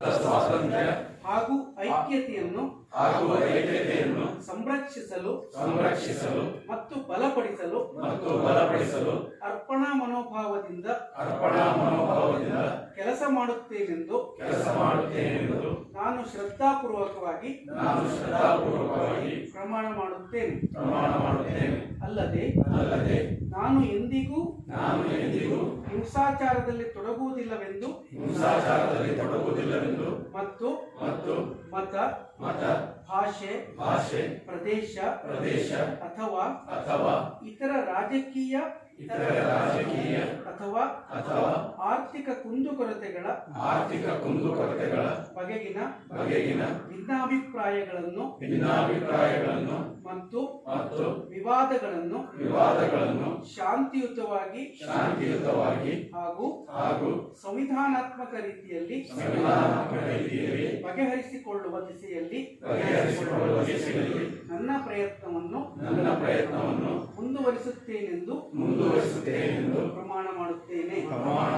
ಸ್ವಾತಂತ್ರ್ಯ ಹಾಗೂ ಐಕ್ಯತೆಯನ್ನು ಹಾಗೂ ಐಕ್ಯತೆಯನ್ನು ಸಂರಕ್ಷಿಸಲು ಸಂರಕ್ಷಿಸಲು ಮತ್ತು ಬಲಪಡಿಸಲು ಮತ್ತು ಬಲಪಡಿಸಲು ಅರ್ಪಣಾ ಮನೋಭಾವದಿಂದ ಅರ್ಪಣಾ ಮನೋಭಾವದಿಂದ ಕೆಲಸ ಮಾಡುತ್ತೇನೆಂದು ಕೆಲಸ ಮಾಡುತ್ತೇನೆಂದು ನಾನು ಶ್ರದ್ಧಾಪೂರ್ವಕವಾಗಿ ನಾನು ಶ್ರದ್ಧಾಪೂರ್ವಕವಾಗಿ ಪ್ರಮಾಣ ಮಾಡುತ್ತೇನೆ. ಪ್ರಮಾಣ ಮಾಡುತ್ತೇನೆ. ಅಲ್ಲದೆ ಅಲ್ಲದೆ ನಾನು ಎಂದಿಗೂ ನಾನು ಎಂದಿಗೂ ಹಿಂಸಾಚಾರದಲ್ಲಿ ತೊಡಗುವುದಿಲ್ಲವೆಂದು ಹಿಂಸಾಚಾರದಲ್ಲಿ ತೊಡಗುವುದಿಲ್ಲವೆಂದು ಮತ್ತು ಮತ್ತು ಮತ ಮತ ಭಾಷೆ ಭಾಷೆ ಪ್ರದೇಶ ಪ್ರದೇಶ ಅಥವಾ ಅಥವಾ ಇತರ ರಾಜಕೀಯ ಇತರ ರಾಜಕೀಯ ಅಥವಾ ಅಥವಾ ಆರ್ಥಿಕ ಕುಂದುಕೊರತೆಗಳ ಆರ್ಥಿಕ ಕುಂದುಕೊರತೆಗಳ ಬಗೆಗಿನ ಬಗೆಗಿನ ಭಿನ್ನಾಭಿಪ್ರಾಯಗಳನ್ನು ಭಿನ್ನಾಭಿಪ್ರಾಯಗಳನ್ನು ಮತ್ತು ಮತ್ತು ವಿವಾದಗಳನ್ನು ವಿವಾದಗಳನ್ನು ಶಾಂತಿಯುತವಾಗಿ ಶಾಂತಿಯುತವಾಗಿ ಹಾಗೂ ಹಾಗೂ ಸಂವಿಧಾನಾತ್ಮಕ ರೀತಿಯಲ್ಲಿ ಸಂವಿಧಾನಾತ್ಮಕ ರೀತಿಯಲ್ಲಿ ಬಗೆಹರಿಸಿಕೊಳ್ಳುವ ದಿಸೆಯಲ್ಲಿ ಬಗೆಹರಿಸಿಕೊಳ್ಳುವ ದಿಸೆಯಲ್ಲಿ ನನ್ನ ಪ್ರಯತ್ನವನ್ನು ನನ್ನ ಪ್ರಯತ್ನವನ್ನು ಮುಂದುವರಿಸುತ್ತೇನೆಂದು ಮುಂದುವರಿಸುತ್ತೇನೆಂದು ಪ್ರಮಾಣ ಮಾಡುತ್ತೇನೆ. ಪ್ರಮಾಣ